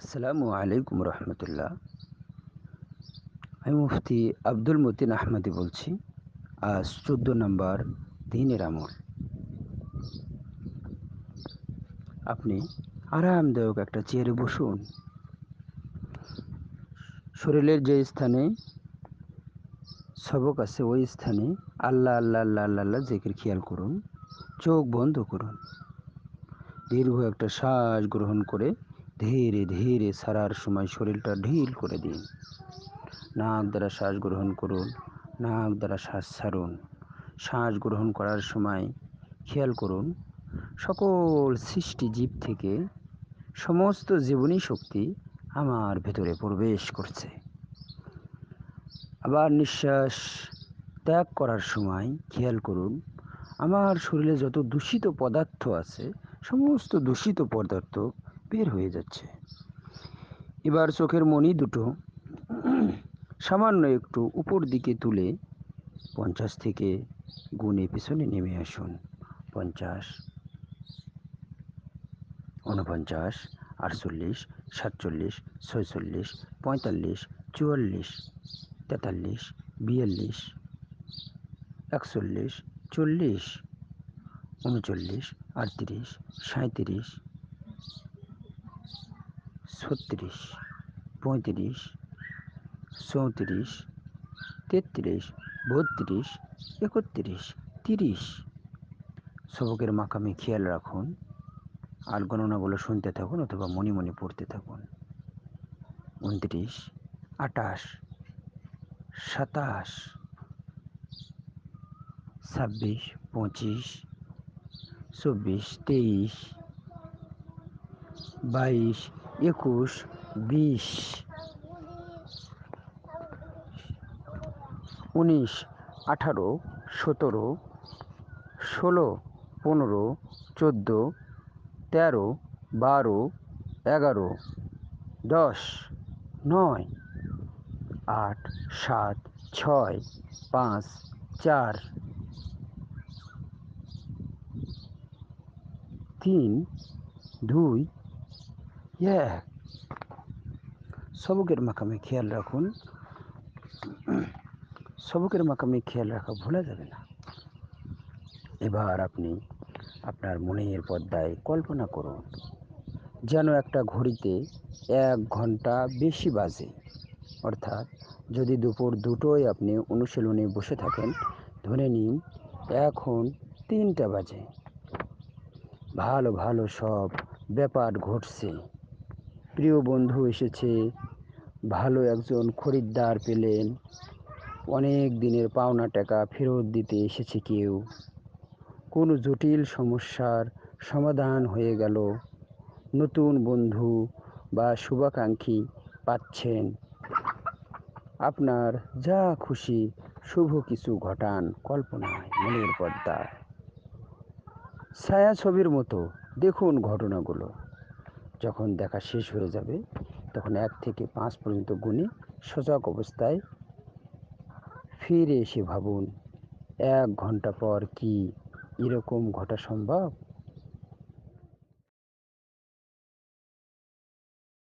আসসালামু আলাইকুম রহমতুল্লাহ। আমি মুফতি আব্দুল মতিন আহমদি বলছি। আজ চোদ্দ নম্বর দিনের আমল। আপনি আরামদায়ক একটা চেয়ারে বসুন। শরীরের যে স্থানে সবক আছে, ওই স্থানে আল্লাহ আল্লাহ আল্লাহ আল্লাহ আল্লাহ জেকের খেয়াল করুন। চোখ বন্ধ করুন। দীর্ঘ একটা শ্বাস গ্রহণ করে ধীরে ধীরে সারার সময় শরীরটা ঢিল করে দিন। নাক দ্বারা শ্বাস গ্রহণ করুন, নাক দ্বারা শ্বাস ছাড়ুন। শ্বাস গ্রহণ করার সময় খেয়াল করুন, সকল সৃষ্টি জীব থেকে সমস্ত জীবনী শক্তি আমার ভেতরে প্রবেশ করছে। আবার নিঃশ্বাস ত্যাগ করার সময় খেয়াল করুন, আমার শরীরে যত দূষিত পদার্থ আছে, সমস্ত দূষিত পদার্থ বের হয়ে যাচ্ছে। এবার চোখের মনি দুটো সামান্য একটু উপর দিকে তুলে পঞ্চাশ থেকে গুণে পিছনে নেমে আসুন। পঞ্চাশ উনপঞ্চাশ আটচল্লিশ, সাতচল্লিশ, ছয়চল্লিশ, পঁয়তাল্লিশ, চুয়াল্লিশ, তেতাল্লিশ, বিয়াল্লিশ, একচল্লিশ, চল্লিশ, উনচল্লিশ, আটত্রিশ সাঁত্রিশ ছত্রিশ, পঁয়ত্রিশ, চৌত্রিশ, তেত্রিশ, বত্রিশ, একত্রিশ, তিরিশ। সবকের মাকামে খেয়াল রাখুন, আর গণনাগুলো শুনতে থাকুন অথবা মনে মনে পড়তে থাকুন। উনত্রিশ আটাশ সাতাশ, ছাব্বিশ, পঁচিশ, চব্বিশ, তেইশ, বাইশ একুশ, বিশ, উনিশ, আঠারো, সতেরো, ষোলো, পনেরো, চোদ্দ, তেরো, বারো, এগারো, দশ, নয়, আট, সাত, ছয়, পাঁচ, চার, তিন, দুই এক সবকের মাকামে খেয়াল রাখুন সবকের মাকামে খেয়াল রাখা ভোলা যাবে না এবার আপনি আপনার মনের পর্দায় কল্পনা করুন যেন একটা ঘড়িতে এক ঘণ্টা বেশি বাজে অর্থাৎ যদি দুপুর দুটোয় আপনি অনুশীলনে বসে থাকেন ধরে নিন এখন তিনটা বাজে ভালো ভালো সব ব্যাপার ঘটছে প্রিয় বন্ধু এসেছে। ভালো একজন খরিদ্দার পেলেন। অনেক দিনের পাওনা টাকা ফেরত দিতে এসেছে কেউ। কোনো জটিল সমস্যার সমাধান হয়ে গেল। নতুন বন্ধু বা শুভাকাঙ্ক্ষী পাচ্ছেন। আপনার যা খুশি শুভ কিছু ঘটান কল্পনায় মনের পর্দায় ছায়াছবির মতো দেখুন ঘটনাগুলো। যখন দেখা শেষ হয়ে যাবে, তখন এক থেকে পাঁচ পর্যন্ত গুণে সজাগ অবস্থায় ফিরে এসে ভাবুন, এক ঘণ্টা পর কি এরকম ঘটা সম্ভব?